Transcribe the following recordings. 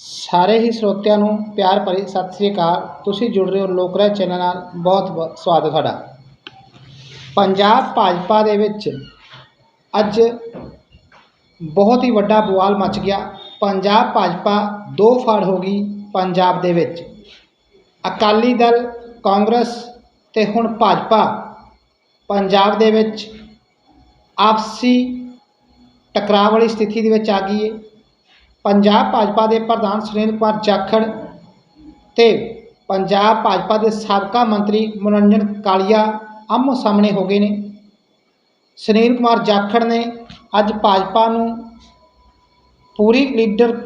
ਸਾਰੇ ਹੀ ਸਰੋਤਿਆਂ ਨੂੰ ਪਿਆਰ ਭਰੀ ਸਤਿ ਸ੍ਰੀ ਅਕਾਲ। ਤੁਸੀਂ ਜੁੜ ਰਹੇ ਹੋ ਲੋਕਰਾਜ ਚੈਨਲ ਨਾਲ। ਬਹੁਤ ਬਹੁਤ ਸਵਾਗਤ ਹੈ ਤੁਹਾਡਾ। ਪੰਜਾਬ ਭਾਜਪਾ ਦੇ ਵਿੱਚ ਅੱਜ ਬਹੁਤ ਹੀ ਵੱਡਾ ਬਵਾਲ ਮਚ ਗਿਆ। ਪੰਜਾਬ ਭਾਜਪਾ ਦੋ ਫੜ ਹੋ ਗਈ ਪੰਜਾਬ ਦੇ ਵਿੱਚ। ਅਕਾਲੀ ਦਲ, ਕਾਂਗਰਸ ਤੇ ਹੁਣ ਭਾਜਪਾ। ਪੰਜਾਬ ਦੇ ਵਿੱਚ ਆਪਸੀ ਟਕਰਾਅ ਵਾਲੀ ਸਥਿਤੀ ਦੇ ਵਿੱਚ ਆ ਗਈ ਹੈ ਪੰਜਾਬ ਭਾਜਪਾ ਦੇ ਪ੍ਰਧਾਨ ਸੁਨੀਲ ਕੁਮਾਰ ਜਾਖੜ ਤੇ ਪੰਜਾਬ ਭਾਜਪਾ ਦੇ ਸਾਬਕਾ ਮੰਤਰੀ ਮਨੋਰੰਜਨ ਕਾਲੀਆ ਆਮੋ ਸਾਹਮਣੇ ਹੋ ਗਏ ਨੇ। ਸੁਨੀਲ ਕੁਮਾਰ ਜਾਖੜ ਨੇ ਅੱਜ ਭਾਜਪਾ ਨੂੰ ਪੂਰੀ ਲੀਡਰ,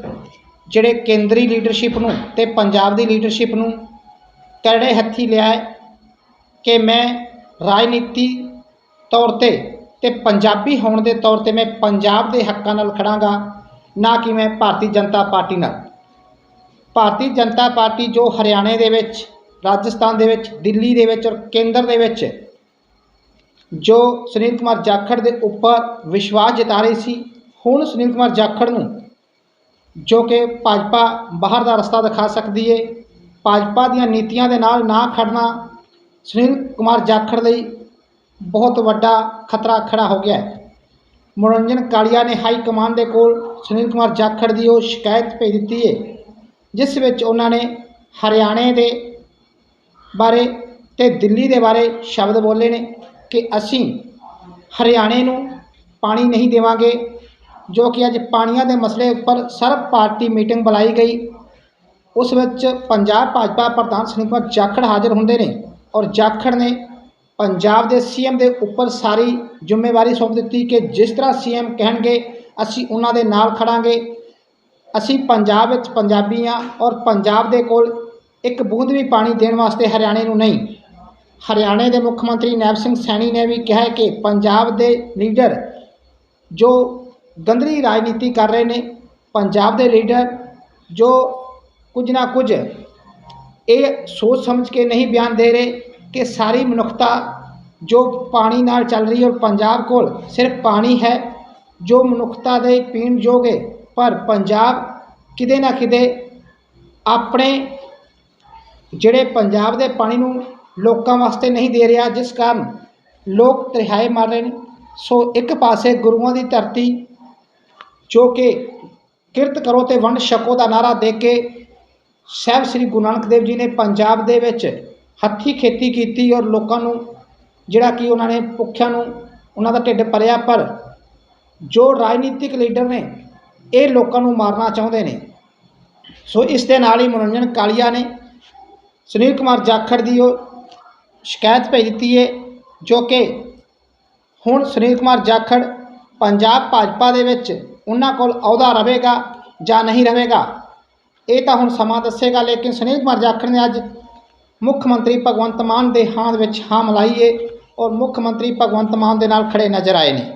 ਜਿਹੜੇ ਕੇਂਦਰੀ ਲੀਡਰਸ਼ਿਪ ਨੂੰ ਤੇ ਪੰਜਾਬ ਦੀ ਲੀਡਰਸ਼ਿਪ ਨੂੰ ਕਰੜੇ ਹੱਥੀ ਲਿਆ ਕਿ ਮੈਂ ਰਾਜਨੀਤੀ ਤੌਰ ਤੇ ਤੇ ਪੰਜਾਬੀ ਹੋਣ ਦੇ ਤੌਰ ਤੇ ਮੈਂ ਪੰਜਾਬ ਦੇ ਹੱਕਾਂ ਨਾਲ ਖੜਾਂਗਾ। ਨਾ ਕਿ ਮੈਂ ਭਾਰਤੀ ਜਨਤਾ ਪਾਰਟੀ ਨਾਲ। ਭਾਰਤੀ ਜਨਤਾ ਪਾਰਟੀ ਜੋ ਹਰਿਆਣੇ ਦੇ ਵਿੱਚ, ਰਾਜਸਥਾਨ ਦੇ ਵਿੱਚ, ਦਿੱਲੀ ਦੇ ਵਿੱਚ ਔਰ ਕੇਂਦਰ ਦੇ ਵਿੱਚ ਜੋ ਸੁਨੀਲ ਕੁਮਾਰ ਜਾਖੜ ਦੇ ਉੱਪਰ ਵਿਸ਼ਵਾਸ ਜਤਾ ਰਹੀ ਸੀ, ਹੁਣ ਸੁਨੀਲ ਕੁਮਾਰ ਜਾਖੜ ਨੂੰ ਜੋ ਕਿ ਭਾਜਪਾ ਬਾਹਰ ਦਾ ਰਸਤਾ ਦਿਖਾ ਸਕਦੀ ਏ, ਭਾਜਪਾ ਦੀਆਂ ਨੀਤੀਆਂ ਦੇ ਨਾਲ ਨਾ ਖੜਨਾ ਸੁਨੀਲ ਕੁਮਾਰ ਜਾਖੜ ਲਈ ਬਹੁਤ ਵੱਡਾ ਖਤਰਾ ਖੜਾ ਹੋ ਗਿਆ ਹੈ। ਮਨੋਰੰਜਨ ਕਾਲੀਆ ਨੇ ਹਾਈ ਕਮਾਂਡ ਦੇ ਕੋਲ ਸੁਨੀਲ ਕੁਮਾਰ ਜਾਖੜ ਦੀ ਉਹ ਸ਼ਿਕਾਇਤ ਭੇਜ ਦਿੱਤੀ ਹੈ ਜਿਸ ਵਿੱਚ ਉਹਨਾਂ ਨੇ ਹਰਿਆਣੇ ਦੇ ਬਾਰੇ ਤੇ ਦਿੱਲੀ ਦੇ ਬਾਰੇ ਸ਼ਬਦ ਬੋਲੇ ਨੇ ਕਿ ਅਸੀਂ ਹਰਿਆਣੇ ਨੂੰ ਪਾਣੀ ਨਹੀਂ ਦੇਵਾਂਗੇ, ਜੋ ਕਿ ਅੱਜ ਪਾਣੀਆਂ ਦੇ ਮਸਲੇ ਉੱਪਰ ਸਰਬ ਪਾਰਟੀ ਮੀਟਿੰਗ ਬੁਲਾਈ ਗਈ। ਉਸ ਵਿੱਚ ਪੰਜਾਬ ਭਾਜਪਾ ਪ੍ਰਧਾਨ ਸੁਨੀਲ ਕੁਮਾਰ ਜਾਖੜ ਹਾਜ਼ਰ ਹੁੰਦੇ ਨੇ ਔਰ ਜਾਖੜ ਨੇ ਪੰਜਾਬ ਦੇ ਸੀਐਮ ਦੇ ਉੱਪਰ ਸਾਰੀ ਜ਼ਿੰਮੇਵਾਰੀ ਸੌਂਪ ਦਿੱਤੀ ਕਿ ਜਿਸ ਤਰ੍ਹਾਂ ਸੀਐਮ ਕਹਿਣਗੇ, ਅਸੀਂ ਉਹਨਾਂ ਦੇ ਨਾਲ ਖੜਾਂਗੇ। ਅਸੀਂ ਪੰਜਾਬ ਵਿੱਚ ਪੰਜਾਬੀ ਹਾਂ ਔਰ ਪੰਜਾਬ ਦੇ ਕੋਲ ਇੱਕ ਬੂੰਦ ਵੀ ਪਾਣੀ ਦੇਣ ਵਾਸਤੇ ਹਰਿਆਣੇ ਨੂੰ ਨਹੀਂ। ਹਰਿਆਣੇ ਦੇ ਮੁੱਖ ਮੰਤਰੀ ਨੈਬ ਸਿੰਘ ਸੈਣੀ ਨੇ ਵੀ ਕਿਹਾ ਕਿ ਪੰਜਾਬ ਦੇ ਲੀਡਰ ਜੋ ਗੰਦਲੀ ਰਾਜਨੀਤੀ ਕਰ ਰਹੇ ਨੇ, ਪੰਜਾਬ ਦੇ ਲੀਡਰ ਜੋ ਕੁਝ ਨਾ ਕੁਝ ਇਹ ਸੋਚ ਸਮਝ ਕੇ ਨਹੀਂ ਬਿਆਨ ਦੇ ਰਹੇ ਕਿ ਸਾਰੀ ਮਨੁੱਖਤਾ ਜੋ ਪਾਣੀ ਨਾਲ ਚੱਲ ਰਹੀ ਹੈ ਔਰ ਪੰਜਾਬ ਕੋਲ ਸਿਰਫ ਪਾਣੀ ਹੈ, ਜੋ ਮਨੁੱਖਤਾ ਦੇ ਪੀਣ ਯੋਗ ਹੈ, ਪਰ ਪੰਜਾਬ ਕਿਤੇ ਨਾ ਕਿਤੇ ਆਪਣੇ ਜਿਹੜੇ ਪੰਜਾਬ ਦੇ ਪਾਣੀ ਨੂੰ ਲੋਕਾਂ ਵਾਸਤੇ ਨਹੀਂ ਦੇ ਰਿਹਾ, ਜਿਸ ਕਾਰਨ ਲੋਕ ਤ੍ਰਿਹਾਏ ਮਾਰ ਰਹੇ ਨੇ। ਸੋ ਇੱਕ ਪਾਸੇ ਗੁਰੂਆਂ ਦੀ ਧਰਤੀ ਜੋ ਕਿ ਕਿਰਤ ਕਰੋ ਤੇ ਵੰਡ ਛਕੋ ਦਾ ਨਾਰਾ ਦੇ ਕੇ ਸਾਹਿਬ ਸ੍ਰੀ ਗੁਰੂ ਨਾਨਕ ਦੇਵ ਜੀ ਨੇ ਪੰਜਾਬ ਦੇ ਵਿੱਚ ਹੱਥੀਂ ਖੇਤੀ ਕੀਤੀ ਔਰ ਲੋਕਾਂ ਨੂੰ, ਜਿਹੜਾ ਕਿ ਉਹਨਾਂ ਨੇ ਭੁੱਖਿਆਂ ਨੂੰ ਉਹਨਾਂ ਦਾ ਢਿੱਡ ਭਰਿਆ, ਪਰ ਜੋ ਰਾਜਨੀਤਿਕ ਲੀਡਰ ਨੇ, ਇਹ ਲੋਕਾਂ ਨੂੰ ਮਾਰਨਾ ਚਾਹੁੰਦੇ ਨੇ। ਸੋ ਇਸ ਦੇ ਨਾਲ ਹੀ ਮਨੋਰੰਜਨ ਕਾਲੀਆ ਨੇ ਸੁਨੀਲ ਕੁਮਾਰ ਜਾਖੜ ਦੀ ਉਹ ਸ਼ਿਕਾਇਤ ਭੇਜ ਦਿੱਤੀ ਹੈ ਜੋ ਕਿ ਹੁਣ ਸੁਨੀਲ ਕੁਮਾਰ ਜਾਖੜ ਪੰਜਾਬ ਭਾਜਪਾ ਦੇ ਵਿੱਚ ਉਹਨਾਂ ਕੋਲ ਅਹੁਦਾ ਰਹੇਗਾ ਜਾਂ ਨਹੀਂ ਰਹੇਗਾ, ਇਹ ਤਾਂ ਹੁਣ ਸਮਾਂ ਦੱਸੇਗਾ, ਲੇਕਿਨ ਸੁਨੀਲ ਕੁਮਾਰ ਜਾਖੜ ਨੇ ਅੱਜ ਮੁੱਖ ਮੰਤਰੀ ਭਗਵੰਤ ਮਾਨ ਦੇ ਹਾਂ ਵਿੱਚ ਹਾਂ ਮਿਲਾਈਏ ਔਰ ਮੁੱਖ ਮੰਤਰੀ ਭਗਵੰਤ ਮਾਨ ਦੇ ਨਾਲ ਖੜੇ ਨਜ਼ਰ ਆਏ ਨੇ।